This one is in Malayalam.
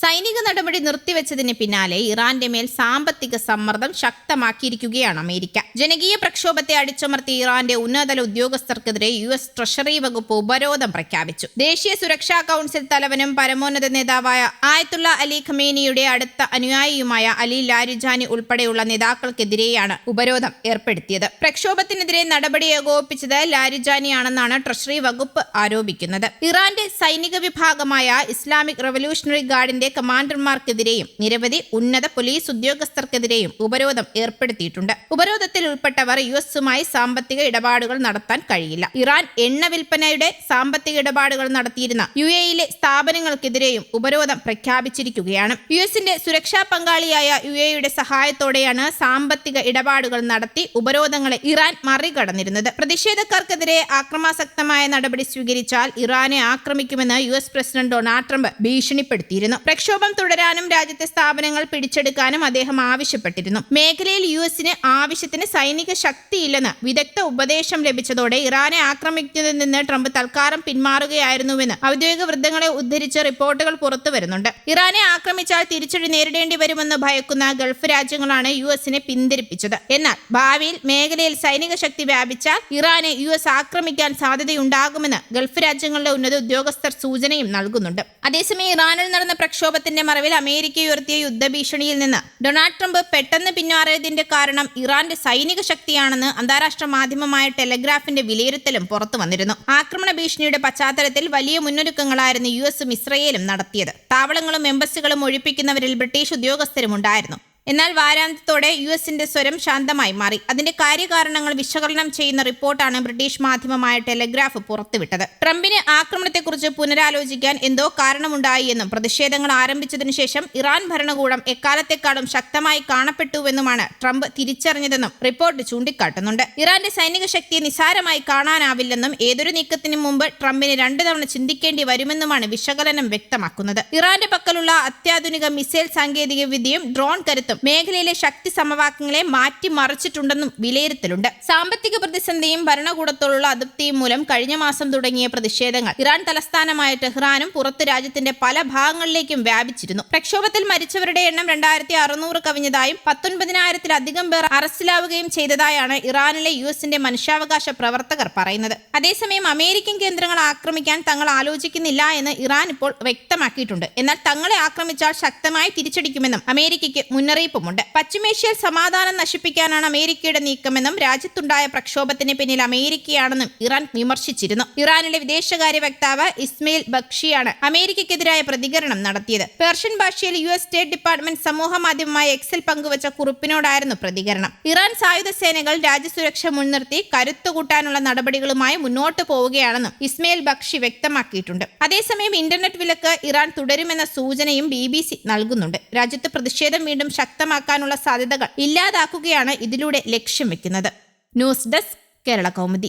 സൈനിക നടപടി നിർത്തിവെച്ചതിന് പിന്നാലെ ഇറാന്റെ മേൽ സാമ്പത്തിക സമ്മർദ്ദം ശക്തമാക്കിയിരിക്കുകയാണ് അമേരിക്ക. ജനകീയ പ്രക്ഷോഭത്തെ അടിച്ചമർത്തി ഇറാന്റെ ഉന്നതതല ഉദ്യോഗസ്ഥർക്കെതിരെ യു എസ് ട്രഷറി വകുപ്പ് ഉപരോധം പ്രഖ്യാപിച്ചു. ദേശീയ സുരക്ഷാ കൗൺസിൽ തലവനും പരമോന്നത നേതാവായ ആയത്തുള്ള അലി ഖമേനിയുടെ അടുത്ത അനുയായിയുമായ അലി ലാരിജാനി ഉൾപ്പെടെയുള്ള നേതാക്കൾക്കെതിരെയാണ് ഉപരോധം ഏർപ്പെടുത്തിയത്. പ്രക്ഷോഭത്തിനെതിരെ നടപടി ഏകോപിപ്പിച്ചത് ലാരിജാനിയാണെന്നാണ് ട്രഷറി വകുപ്പ് ആരോപിക്കുന്നത്. ഇറാന്റെ സൈനിക വിഭാഗമായ ഇസ്ലാമിക് റവല്യൂഷണറി ഗാർഡിന്റെ കമാൻഡർമാർക്കെതിരെയും നിരവധി ഉന്നത പോലീസ് ഉദ്യോഗസ്ഥർക്കെതിരെയും ഉപരോധം ഏർപ്പെടുത്തിയിട്ടുണ്ട്. ഉപരോധത്തിൽ ഉൾപ്പെട്ടവർ യു എസുമായി സാമ്പത്തിക ഇടപാടുകൾ നടത്താൻ കഴിയില്ല. ഇറാൻ എണ്ണ വിൽപ്പനയുടെ സാമ്പത്തിക ഇടപാടുകൾ നടത്തിയിരുന്ന യു എയിലെ സ്ഥാപനങ്ങൾക്കെതിരെയും ഉപരോധം പ്രഖ്യാപിച്ചിരിക്കുകയാണ്. യു എസിന്റെ സുരക്ഷാ പങ്കാളിയായ യു എയുടെ സഹായത്തോടെയാണ് സാമ്പത്തിക ഇടപാടുകൾ നടത്തി ഉപരോധങ്ങളെ ഇറാൻ മറികടന്നിരുന്നത്. പ്രതിഷേധക്കാർക്കെതിരെ ആക്രമാസക്തമായ നടപടി സ്വീകരിച്ചാൽ ഇറാനെ ആക്രമിക്കുമെന്ന് U S president Donald Trump ഭീഷണിപ്പെടുത്തിയിരുന്നു. പ്രക്ഷോഭം തുടരാനും രാജ്യത്തെ സ്ഥാപനങ്ങൾ പിടിച്ചെടുക്കാനും അദ്ദേഹം ആവശ്യപ്പെട്ടിരുന്നു. മേഖലയിൽ യു എസിന് ആവശ്യത്തിന് സൈനിക ശക്തിയില്ലെന്ന് വിദഗ്ധ ഉപദേശം ലഭിച്ചതോടെ ഇറാനെ ആക്രമിക്കുന്നതിൽ നിന്ന് ട്രംപ് തൽക്കാലം പിന്മാറുകയായിരുന്നുവെന്ന് ഔദ്യോഗിക വൃദ്ധങ്ങളെ ഉദ്ധരിച്ച് റിപ്പോർട്ടുകൾ പുറത്തു വരുന്നുണ്ട്. ഇറാനെ ആക്രമിച്ചാൽ തിരിച്ചടി നേരിടേണ്ടി വരുമെന്ന് ഭയക്കുന്ന ഗൾഫ് രാജ്യങ്ങളാണ് യു എസിനെ പിന്തിരിപ്പിച്ചത്. എന്നാൽ ഭാവിയിൽ മേഖലയിൽ സൈനിക ശക്തി വ്യാപിച്ചാൽ ഇറാനെ യു എസ് ആക്രമിക്കാൻ സാധ്യതയുണ്ടാകുമെന്ന് ഗൾഫ് രാജ്യങ്ങളുടെ ഉന്നത ഉദ്യോഗസ്ഥർ സൂചനയും നൽകുന്നുണ്ട്. അതേസമയം ഇറാനിൽ നടന്ന പ്രക്ഷോഭത്തിന്റെ മറവിൽ അമേരിക്ക ഉയർത്തിയ യുദ്ധഭീഷണിയിൽ നിന്ന് ഡൊണാൾഡ് ട്രംപ് പെട്ടെന്ന് പിന്മാറിയതിന്റെ കാരണം ഇറാന്റെ സൈനിക ശക്തിയാണെന്ന് അന്താരാഷ്ട്ര മാധ്യമമായ ടെലഗ്രാഫിന്റെ വിലയിരുത്തലും പുറത്തു വന്നിരുന്നു. ആക്രമണ ഭീഷണിയുടെ പശ്ചാത്തലത്തിൽ വലിയ മുന്നൊരുക്കങ്ങളായിരുന്നു യു എസും ഇസ്രയേലും നടത്തിയത്. താവളങ്ങളും എംബസികളും ഒഴിപ്പിക്കുന്നവരിൽ ബ്രിട്ടീഷ് ഉദ്യോഗസ്ഥരും ഉണ്ടായിരുന്നു എന്നാൽ വാരാന്ത്യത്തോടെ യു എസിന്റെ സ്വരം ശാന്തമായി മാറി. അതിന്റെ കാര്യകാരണങ്ങൾ വിശകലനം ചെയ്യുന്ന റിപ്പോർട്ടാണ് ബ്രിട്ടീഷ് മാധ്യമമായ ടെലഗ്രാഫ് പുറത്തുവിട്ടത്. ട്രംപിന് ആക്രമണത്തെക്കുറിച്ച് പുനരാലോചിക്കാൻ എന്തോ കാരണമുണ്ടായി എന്നും പ്രതിഷേധങ്ങൾ ആരംഭിച്ചതിനു ശേഷം ഇറാൻ ഭരണകൂടം എക്കാലത്തെക്കാളും ശക്തമായി കാണപ്പെട്ടുവെന്നുമാണ് ട്രംപ് തിരിച്ചറിഞ്ഞതെന്നും റിപ്പോർട്ട് ചൂണ്ടിക്കാട്ടുന്നുണ്ട്. ഇറാന്റെ സൈനിക ശക്തിയെ നിസാരമായി കാണാനാവില്ലെന്നും ഏതൊരു നീക്കത്തിനും മുമ്പ് ട്രംപിന് രണ്ടു തവണ ചിന്തിക്കേണ്ടി വരുമെന്നുമാണ് വിശകലനം വ്യക്തമാക്കുന്നത്. ഇറാന്റെ പക്കലുള്ള അത്യാധുനിക മിസൈൽ സാങ്കേതിക വിദ്യയും ഡ്രോൺ കരുത്തും മേഖലയിലെ ശക്തി സമവാക്യങ്ങളെ മാറ്റിമറിച്ചിട്ടുണ്ടെന്നും വിലയിരുത്തലുണ്ട്. സാമ്പത്തിക പ്രതിസന്ധിയും ഭരണകൂടത്തോടുള്ള അതൃപ്തിയും മൂലം കഴിഞ്ഞ മാസം തുടങ്ങിയ പ്രതിഷേധങ്ങൾ ഇറാൻ തലസ്ഥാനമായ ടെഹ്റാനും പുറത്ത് രാജ്യത്തിന്റെ പല ഭാഗങ്ങളിലേക്കും വ്യാപിച്ചിരുന്നു. പ്രക്ഷോഭത്തിൽ മരിച്ചവരുടെ എണ്ണം രണ്ടായിരത്തി അറുന്നൂറ് കവിഞ്ഞതായും പത്തൊൻപതിനായിരത്തിലധികം പേർ അറസ്റ്റിലാവുകയും ചെയ്തതായാണ് ഇറാനിലെ യു എസിന്റെ മനുഷ്യാവകാശ പ്രവർത്തകർ പറയുന്നത്. അതേസമയം അമേരിക്കൻ കേന്ദ്രങ്ങൾ ആക്രമിക്കാൻ തങ്ങൾ ആലോചിക്കുന്നില്ല എന്ന് ഇറാൻ ഇപ്പോൾ വ്യക്തമാക്കിയിട്ടുണ്ട്. എന്നാൽ തങ്ങളെ ആക്രമിച്ചാൽ ശക്തമായി തിരിച്ചടിക്കുമെന്നും അമേരിക്കയ്ക്ക് മുന്നറിയിപ്പുമുണ്ട് പശ്ചിമേഷ്യയിൽ സമാധാനം നശിപ്പിക്കാനാണ് അമേരിക്കയുടെ നീക്കമെന്നും രാജ്യത്തുണ്ടായ പ്രക്ഷോഭത്തിന് പിന്നിൽ അമേരിക്കയാണെന്നും ഇറാൻ വിമർശിച്ചിരുന്നു. ഇറാനിലെ വിദേശകാര്യ വക്താവ് ഇസ്മയിൽ ബക്ഷിയാണ് അമേരിക്കയ്ക്കെതിരായ പ്രതികരണം നടത്തിയത്. പേർഷ്യൻ ഭാഷയിൽ യു എസ് സ്റ്റേറ്റ് ഡിപ്പാർട്ട്മെന്റ് സമൂഹ മാധ്യമമായ എക്സിൽ പങ്കുവച്ച കുറിപ്പിനോടായിരുന്നു പ്രതികരണം. ഇറാൻ സായുധ സേനകൾ രാജ്യസുരക്ഷ മുൻനിർത്തി കരുത്തുകൂട്ടാനുള്ള നടപടികളുമായി മുന്നോട്ട് പോവുകയാണെന്നും ഇസ്മയിൽ ബക്ഷി വ്യക്തമാക്കിയിട്ടുണ്ട്. അതേസമയം ഇന്റർനെറ്റ് വിലക്ക് ഇറാൻ തുടരുമെന്ന സൂചനയും ബി ബി സി നൽകുന്നുണ്ട്. രാജ്യത്ത് പ്രതിഷേധം വീണ്ടും ശക്തമാക്കാനുള്ള സാധ്യതകൾ ഇല്ലാതാക്കുകയാണ് ഇതിലൂടെ ലക്ഷ്യം വെക്കുന്നത്. News desk Kerala Kaumudi.